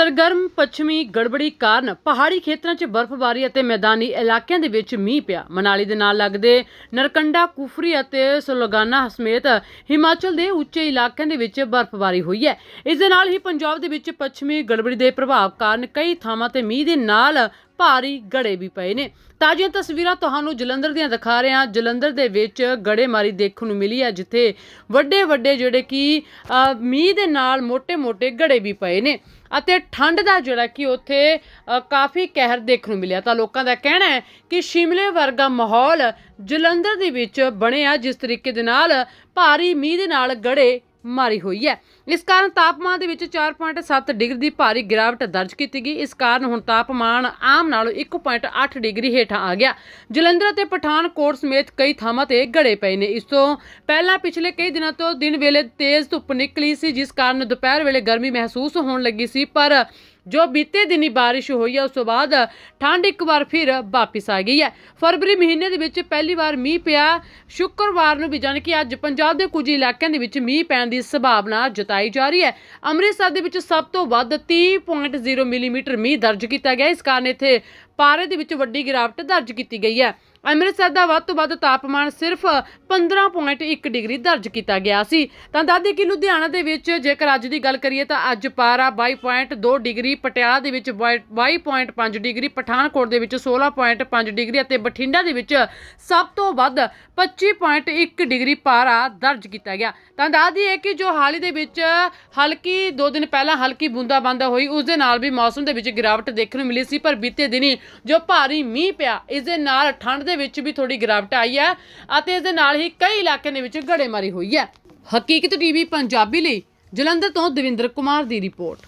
ਸਰਗਰਮ ਪੱਛਮੀ ਗੜਬੜੀ ਕਾਰਨ ਪਹਾੜੀ ਖੇਤਰਾਂ 'ਚ ਬਰਫ਼ਬਾਰੀ ਅਤੇ ਮੈਦਾਨੀ ਇਲਾਕਿਆਂ ਦੇ ਵਿੱਚ ਮੀਂਹ ਪਿਆ। ਮਨਾਲੀ ਦੇ ਨਾਲ ਲੱਗਦੇ ਨਰਕੰਡਾ, ਕੁਫਰੀ ਅਤੇ ਸਲੋਗਾਨਾ ਸਮੇਤ ਹਿਮਾਚਲ ਦੇ ਉੱਚੇ ਇਲਾਕਿਆਂ ਦੇ ਵਿੱਚ ਬਰਫ਼ਬਾਰੀ ਹੋਈ ਹੈ। ਇਸ ਦੇ ਨਾਲ ਹੀ ਪੰਜਾਬ ਦੇ ਵਿੱਚ ਪੱਛਮੀ ਗੜਬੜੀ ਦੇ ਪ੍ਰਭਾਵ ਕਾਰਨ ਕਈ ਥਾਵਾਂ ਤੇ ਮੀਂਹ ਦੇ ਨਾਲ ਭਾਰੀ ਗੜੇ ਵੀ ਪਏ ਨੇ। ਤਾਜ਼ੀਆਂ ਤਸਵੀਰਾਂ ਤੁਹਾਨੂੰ ਜਲੰਧਰ ਦੀਆਂ ਦਿਖਾ ਰਹੇ ਹਾਂ। ਜਲੰਧਰ ਦੇ ਵਿੱਚ ਗੜੇ ਮਾਰੀ ਦੇਖਣ ਨੂੰ ਮਿਲੀ ਹੈ, ਜਿੱਥੇ ਵੱਡੇ ਵੱਡੇ ਜਿਹੜੇ ਕਿ ਮੀਂਹ ਦੇ ਨਾਲ ਮੋਟੇ ਮੋਟੇ ਗੜੇ ਵੀ ਪਏ ਨੇ ਅਤੇ ਠੰਡ ਦਾ ਜਿਹੜਾ ਕਿ ਉੱਥੇ ਕਾਫੀ ਕਹਿਰ ਦੇਖਣ ਨੂੰ ਮਿਲਿਆ। ਤਾਂ ਲੋਕਾਂ ਦਾ ਕਹਿਣਾ ਹੈ ਕਿ ਸ਼ਿਮਲੇ ਵਰਗਾ ਮਾਹੌਲ ਜਲੰਧਰ ਦੇ ਵਿੱਚ ਬਣਿਆ, ਜਿਸ ਤਰੀਕੇ ਦੇ ਨਾਲ ਭਾਰੀ ਮੀਂਹ ਦੇ ਨਾਲ ਗੜੇ ਮਾਰੀ ਹੋਈ ਹੈ। ਇਸ ਕਾਰਨ ਤਾਪਮਾਨ ਦੇ ਵਿੱਚ 4.7 ਡਿਗਰੀ ਦੀ ਭਾਰੀ ਗਿਰਾਵਟ ਦਰਜ ਕੀਤੀ ਗਈ। ਇਸ ਕਾਰਨ ਹੁਣ ਤਾਪਮਾਨ ਆਮ ਨਾਲੋਂ 1.8 ਡਿਗਰੀ ਹੇਠਾਂ ਆ ਗਿਆ। ਜਲੰਧਰ ਅਤੇ ਪਠਾਨਕੋਟ ਸਮੇਤ ਕਈ ਥਾਵਾਂ ਤੇ ਗੜੇ ਪਏ ਨੇ। ਇਸ ਤੋਂ ਪਹਿਲਾਂ ਪਿਛਲੇ ਕਈ ਦਿਨਾਂ ਤੋਂ ਦਿਨ ਵੇਲੇ ਤੇਜ਼ ਧੁੱਪ ਨਿਕਲੀ ਸੀ, ਜਿਸ ਕਾਰਨ ਦੁਪਹਿਰ ਵੇਲੇ ਗਰਮੀ ਮਹਿਸੂਸ ਹੋਣ ਲੱਗੀ ਸੀ। ਪਰ ਜੋ ਬੀਤੇ ਦਿਨੀ ਬਾਰਿਸ਼ ਹੋਈ ਹੈ ਉਸ ਤੋਂ ਬਾਅਦ ਠੰਡ ਇੱਕ ਵਾਰ ਫਿਰ ਵਾਪਿਸ ਆ ਗਈ ਹੈ। ਫਰਵਰੀ ਮਹੀਨੇ ਦੇ ਵਿੱਚ ਪਹਿਲੀ ਵਾਰ ਮੀਂਹ ਪਿਆ। ਸ਼ੁੱਕਰਵਾਰ ਨੂੰ ਵੀ ਜਾਣੀ ਕਿ ਅੱਜ ਪੰਜਾਬ ਦੇ ਕੁਝ ਇਲਾਕਿਆਂ ਦੇ ਵਿੱਚ ਮੀਂਹ ਪੈਣ ਦੀ ਸੰਭਾਵਨਾ ਜਤਾਈ ਜਾ ਰਹੀ ਹੈ। ਅੰਮ੍ਰਿਤਸਰ ਦੇ ਵਿੱਚ ਸਭ ਤੋਂ ਵੱਧ 30.0 ਮਿਲੀਮੀਟਰ ਮੀਂਹ ਦਰਜ ਕੀਤਾ ਗਿਆ। ਇਸ ਕਾਰਨ ਇੱਥੇ ਪਾਰੇ ਦੇ ਵਿੱਚ ਵੱਡੀ ਗਿਰਾਵਟ ਦਰਜ ਕੀਤੀ ਗਈ ਹੈ। ਅੰਮ੍ਰਿਤਸਰ ਦਾ ਵੱਧ ਤੋਂ ਵੱਧ ਤਾਪਮਾਨ ਸਿਰਫ 15.1 ਡਿਗਰੀ ਦਰਜ ਕੀਤਾ ਗਿਆ ਸੀ। ਤਾਂ ਦਾਦੀ ਕਿ ਲੁਧਿਆਣਾ ਦੇ ਵਿੱਚ ਜੇਕਰ ਅੱਜ ਦੀ ਗੱਲ ਕਰੀਏ ਤਾਂ ਅੱਜ ਪਾਰਾ 22.2 ਡਿਗਰੀ, ਪਟਿਆਲਾ ਦੇ ਵਿੱਚ 22.5 ਡਿਗਰੀ, ਪਠਾਨਕੋਟ ਦੇ ਵਿੱਚ 16.5 ਡਿਗਰੀ ਅਤੇ ਬਠਿੰਡਾ ਦੇ ਵਿੱਚ ਸਭ ਤੋਂ ਵੱਧ 25.1 ਡਿਗਰੀ ਪਾਰਾ ਦਰਜ ਕੀਤਾ ਗਿਆ। ਤਾਂ ਦੱਸਦੀ ਹੈ ਕਿ ਜੋ ਹਾਲ ਹੀ ਦੇ ਵਿੱਚ ਹਲਕੀ ਦੋ ਦਿਨ ਪਹਿਲਾਂ ਹਲਕੀ ਬੂੰਦਾਬਾਂਦਾ ਹੋਈ, ਉਸ ਦੇ ਨਾਲ ਵੀ ਮੌਸਮ ਦੇ ਵਿੱਚ ਗਿਰਾਵਟ ਦੇਖਣ ਨੂੰ ਮਿਲੀ ਸੀ, ਪਰ ਬੀਤੇ ਦਿਨੀ ਜੋ ਭਾਰੀ ਮੀਂਹ ਪਿਆ, ਇਸ ਦੇ ਨਾਲ ਠੰਡ ਦੇ ਵਿੱਚ ਵੀ ਥੋੜੀ ਗਿਰਾਵਟ ਆਈ ਹੈ ਅਤੇ ਇਸ ਦੇ ਨਾਲ ਹੀ ਕਈ ਇਲਾਕਿਆਂ ਦੇ ਵਿੱਚ ਗੜੇਮਾਰੀ ਹੋਈ ਹੈ। ਹਕੀਕਤ ਟੀਵੀ ਪੰਜਾਬੀ ਲਈ ਜਲੰਧਰ ਤੋਂ ਦਵਿੰਦਰ ਕੁਮਾਰ ਦੀ ਰਿਪੋਰਟ।